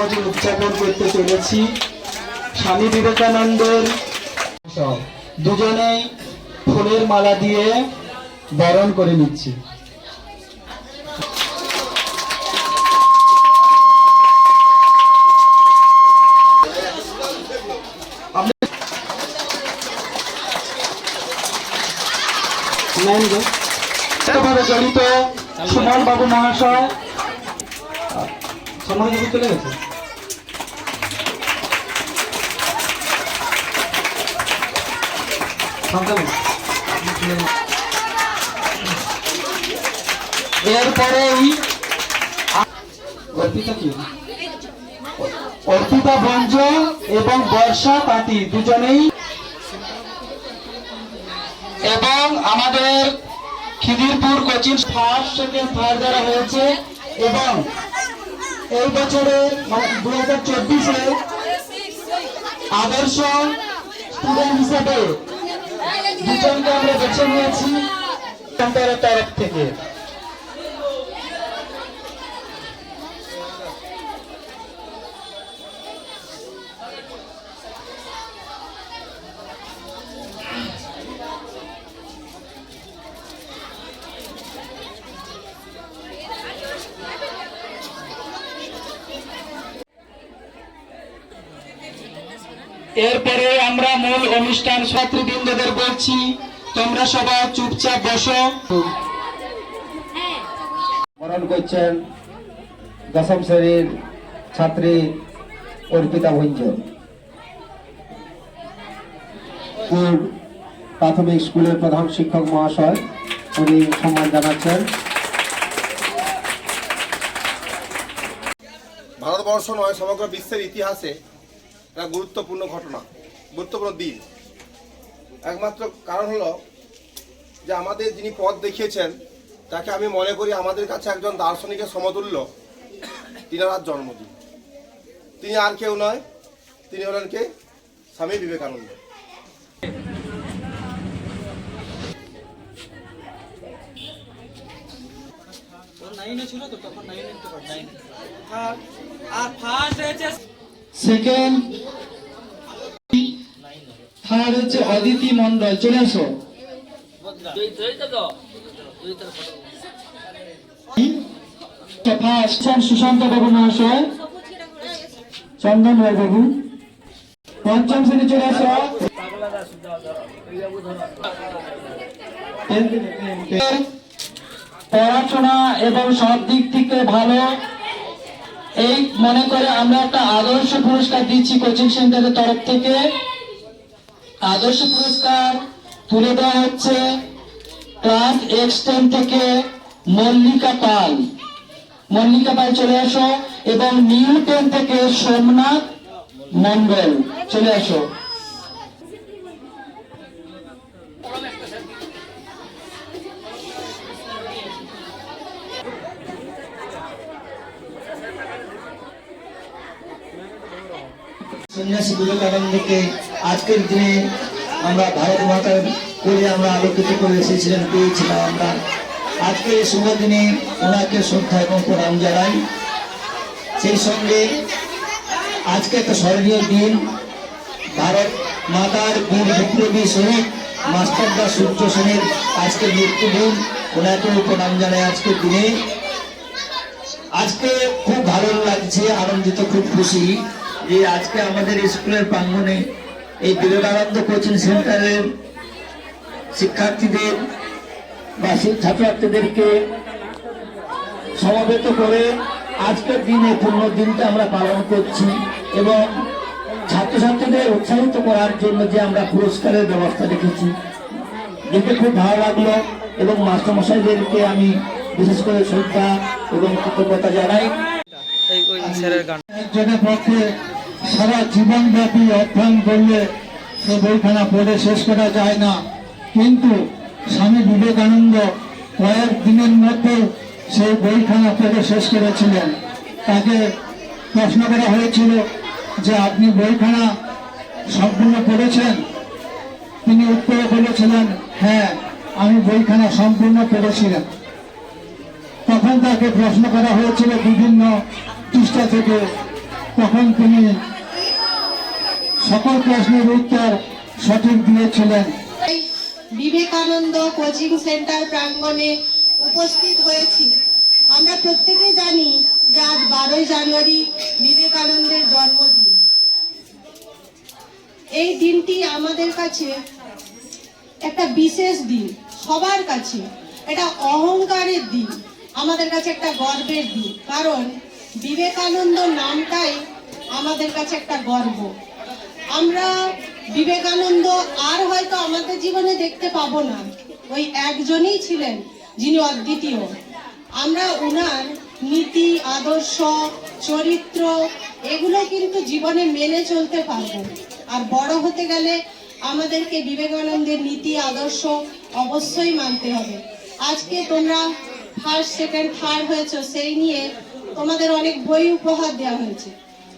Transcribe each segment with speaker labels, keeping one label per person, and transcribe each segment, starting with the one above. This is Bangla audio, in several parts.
Speaker 1: জন্মদিন উদযাপন করতে চলেছি। স্বামী বিবেকানন্দের দুজনেই ফুলের মালা দিয়ে বরণ করে নিচ্ছি। জড়িত সুমন বাবু মহাশয় সম্মান চলে গেছে? এরপরেই আ- অর্পিতা ভঞ্জ এবং বর্ষা পাতি দুজনেই এবং আমাদের Khidirpur coaching first second third যারা হয়েছে এবং এই বছরের দু হাজার চব্বিশে আদর্শ স্টুডেন্ট হিসেবে দুজনকে আমরা বেছে নিয়েছি। সেন্টারের তরফ থেকে। এরপরে আমরা মূল অনুষ্ঠান ছাত্রবৃন্দদের বলছি তোমরা সবাই চুপচাপ বসো।
Speaker 2: বরণ করছেন দশম শ্রেণির ছাত্রী অর্পিতা ভঞ্জ। প্রাথমিক স্কুলের প্রধান শিক্ষক মহাশয় উনি সম্মান জানাচ্ছেন।
Speaker 3: ভারতবর্ষ নয় সমগ্র বিশ্বের ইতিহাসে একটা গুরুত্বপূর্ণ ঘটনা, গুরুত্বপূর্ণ দিন। একমাত্র কারণ হলো যে আমাদের যিনি পথ দেখিয়েছেন, তাকে আমি মনে করি আমাদের কাছে একজন দার্শনিকের সমতুল্য তিনি তিনার জন্মদিন। তিনি আর কেউ নয়, তিনি হলেন কে? স্বামী বিবেকানন্দ।
Speaker 4: আর ফার্স্ট হয়েছে।
Speaker 1: সেকেন্ড হচ্ছে অদিতি মন্ডল চলে আসো। সুশান্ত বাবু মহাশয় চন্দন রায় বাবু। পঞ্চম শ্রেণি চলে আসো। পড়াশোনা এবং সব দিক থেকে ভালো। এই মনে করে আমরা একটা আদর্শ পুরস্কার দিচ্ছি কোচিং সেন্টারের তরফ থেকে। আদর্শ পুরস্কার তুলে দেওয়া হচ্ছে ক্লাস এক্স টেন থেকে মল্লিকা পাল। মল্লিকা পাল চলে আসো এবং নিউ টেন থেকে সোমনাথ মন্ডল চলে আসো।
Speaker 2: সন্ন্যাসী বিবেকানন্দকে আজকের দিনে আমরা ভারত মাতার করে আমরা আলোকিত করে এসেছিলেন, পেয়েছিলাম আমরা। আজকে শুভ দিনে ওনাকে শ্রদ্ধা এবং প্রণাম জানাই। সেই সঙ্গে আজকে একটা স্মরণীয় দিন, ভারত মাতার বীর বিপ্লবী শহীদ মাস্টারদা সূর্য সেনের আজকে মৃত্যুদিন, ওনাকেও প্রণাম জানাই আজকের দিনে। আজকে খুব ভালো লাগছে, আনন্দিত, খুব খুশি। যে আজকে আমাদের স্কুলের প্রাঙ্গণে এই বিবেকানন্দ কোচিং সেন্টারের শিক্ষার্থীদের বা ছাত্রছাত্রীদেরকে সমবেত করে আজকের দিনে পূর্ণ দিনটা আমরা পালন করছি এবং ছাত্রছাত্রীদের উৎসাহিত করার জন্য যে আমরা পুরস্কারের ব্যবস্থা রেখেছি। দেখে খুব ভালো লাগল এবং মাস্টারমশাইদেরকে আমি বিশেষ করে শ্রদ্ধা এবং কৃতজ্ঞতা জানাই।
Speaker 4: এই
Speaker 1: একজনের পক্ষে সারা জীবনব্যাপী অধ্যয়ন করলে সে বইখানা পড়ে শেষ করা যায় না। কিন্তু স্বামী বিবেকানন্দ কয়েক দিনের মধ্যে সেই বইখানা পড়ে শেষ করেছিলেন। তাকে প্রশ্ন করা হয়েছিল যে, আপনি বইখানা সম্পূর্ণ পড়েছেন? তিনি উত্তরে বলেছিলেন হ্যাঁ আমি বইখানা সম্পূর্ণ পড়েছিলাম। তখন তাকে প্রশ্ন করা হয়েছিল বিভিন্ন পৃষ্ঠা থেকে। তখন তিনি সকল প্রশ্নের উত্তর সঠিক দিয়েছিলেন।
Speaker 5: বিবেকানন্দ কোচিং সেন্টার প্রাঙ্গণে উপস্থিত হয়েছি। আমরা প্রত্যেকে জানি যে আজ বারোই জানুয়ারি বিবেকানন্দের জন্মদিন। এই দিনটি আমাদের কাছে একটা বিশেষ দিন, সবার কাছে এটা অহংকারের দিন, আমাদের কাছে একটা গর্বের দিন। কারণ বিবেকানন্দ নামটাই আমাদের কাছে একটা গর্ব। আমরা বিবেকানন্দ আর হয়তো আমাদের জীবনে দেখতে পাবো না। ওই একজনই ছিলেন, যিনি অদ্বিতীয়। আমরা ওনার নীতি, আদর্শ, চরিত্র, এগুলো কিন্তু জীবনে মেনে চলতে পারব। আর বড় হতে গেলে আমাদেরকে বিবেকানন্দের নীতি, আদর্শ অবশ্যই মানতে হবে। আজকে তোমরা ফার্স্ট সেকেন্ড থার্ড হয়েছো, সেই নিয়ে তোমাদের অনেক বই উপহার দেওয়া হয়েছে।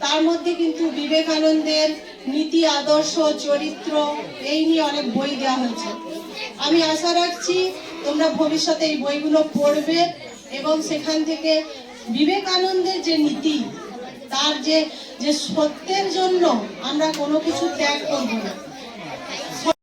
Speaker 5: তার মধ্যে কিন্তু বিবেকানন্দের নীতি, আদর্শ, চরিত্র, এই নিয়ে অনেক বই দেওয়া হয়েছে। আমি আশা রাখছি তোমরা ভবিষ্যতে এই বইগুলো পড়বে এবং সেখান থেকে বিবেকানন্দের যে নীতি, তার যে যে সত্যের জন্য আমরা কোনো কিছু ত্যাগ করব না।